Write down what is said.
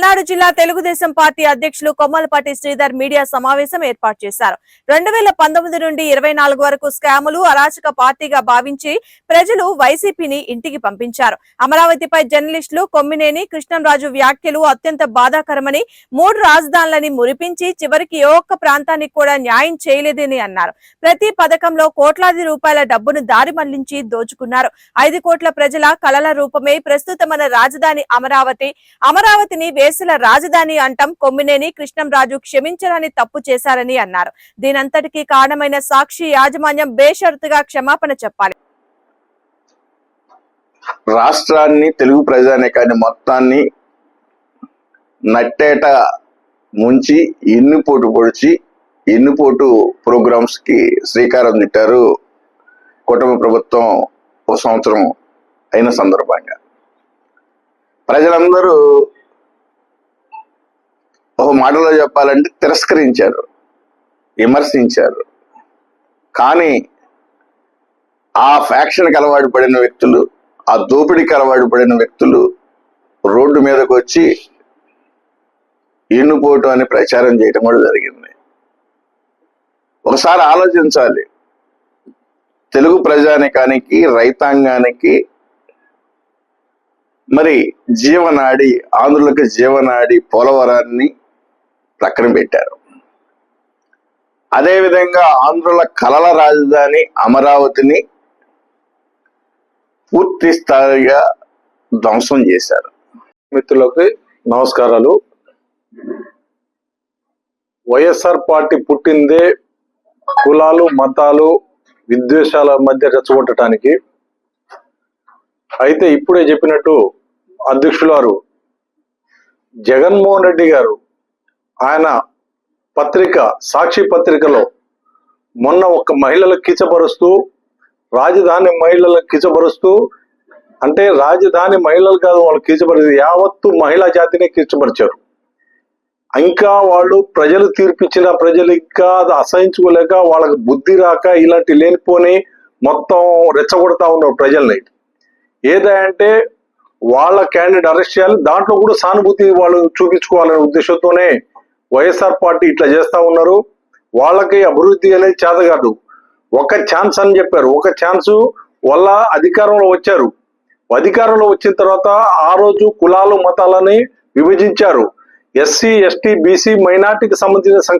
పల్నాడు జిల్లా తెలుగుదేశం పార్టీ అధ్యక్షులు కొమ్మలపాటి శ్రీధర్ మీడియా సమావేశం ఏర్పాటు చేశారు. రెండు వేల పంతొమ్మిది నుండి ఇరవై నాలుగు వరకు స్కాములు అరాచక పార్టీగా భావించి ప్రజలు వైసీపీని ఇంటికి పంపించారు. అమరావతిపై జర్నలిస్టులు కొమ్మినేని కృష్ణంరాజు వ్యాఖ్యలు అత్యంత బాధాకరమని మూడు రాజధానులని మురిపించి చివరికి ఏ ఒక్క ప్రాంతానికి కూడా న్యాయం చేయలేదని అన్నారు. ప్రతి పథకంలో కోట్లాది రూపాయల డబ్బును దారి మళ్ళించి దోచుకున్నారు. ఐదు కోట్ల ప్రజల కలల రూపమే ప్రస్తుత మన రాజధాని అమరావతి. అమరావతిని వేసుల రాజధాని అంటాం కొమ్మినేని కృష్ణంరాజు క్షమించరాని తప్పు చేశారని అన్నారు. దీనంతటికీ కారణమైన సాక్షి యాజమాన్యం బేషరతుగా క్షమాపణ చెప్పాలి. రాష్ట్రాన్ని తెలుగు ప్రజానేకాన్ని మొత్తాన్ని నట్టేట ముంచి ఎన్నుపోటు పొడిచి ఎన్నుపోటు ప్రోగ్రామ్స్కి శ్రీకారం చుట్టారు కుటుంబ ప్రభుత్వం ఒక సంవత్సరం అయిన సందర్భంగా. ప్రజలందరూ మాటలో చెప్పాలంటే తిరస్కరించారు విమర్శించారు. కానీ ఆ ఫ్యాక్షన్కి అలవాటు పడిన వ్యక్తులు ఆ దోపిడీకి అలవాటు పడిన వ్యక్తులు రోడ్డు మీదకు వచ్చి ఎన్నుపోటు అని ప్రచారం చేయటం కూడా జరిగింది. ఒకసారి ఆలోచించాలి. తెలుగు ప్రజానికానికి రైతాంగానికి మరి జీవనాడి ఆంధ్రులకు జీవనాడి పోలవరాన్ని ప్రక్కన పెట్టారు. అదేవిధంగా ఆంధ్రుల కలల రాజధాని అమరావతిని పూర్తి స్థాయిగా ధ్వంసం చేశారు. మిత్రులకి నమస్కారాలు. వైఎస్ఆర్ పార్టీ పుట్టిందే కులాలు మతాలు విద్వేషాల మధ్య రెచ్చగొట్టడానికి అయితే ఇప్పుడే చెప్పినట్టు అధ్యక్షులారు జగన్మోహన్ రెడ్డి గారు ఆయన పత్రిక సాక్షి పత్రికలో మొన్న ఒక మహిళలు కిచపరుస్తూ రాజధాని మహిళలకు కిచపరుస్తూ అంటే రాజధాని మహిళలు కాదు వాళ్ళు కీచపరి యావత్తు మహిళా జాతిని కీచపరిచారు. ఇంకా వాళ్ళు ప్రజలు తీర్పిచ్చిన ప్రజలు ఇంకా అది అసహించుకోలేక వాళ్ళకి బుద్ధి రాక ఇలాంటి లేనిపోని మొత్తం రెచ్చగొడతా ఉన్నారు ప్రజల్ని. ఏదంటే వాళ్ళ క్యాండిడేట్ అరెస్ట్ చేయాలి దాంట్లో కూడా సానుభూతి వాళ్ళు చూపించుకోవాలనే ఉద్దేశంతోనే వైఎస్ఆర్ పార్టీ ఇట్లా చేస్తా ఉన్నారు. వాళ్ళకి అభివృద్ధి అనేది చేత కాదు ఒక ఛాన్స్ అని చెప్పారు. ఒక ఛాన్స్ వల్ల అధికారంలో వచ్చారు. అధికారంలో వచ్చిన తర్వాత ఆ రోజు కులాలు మతాలని విభజించారు. ఎస్సీ ఎస్టీ బీసీ మైనార్టీకి సంబంధించిన సంక్షేమ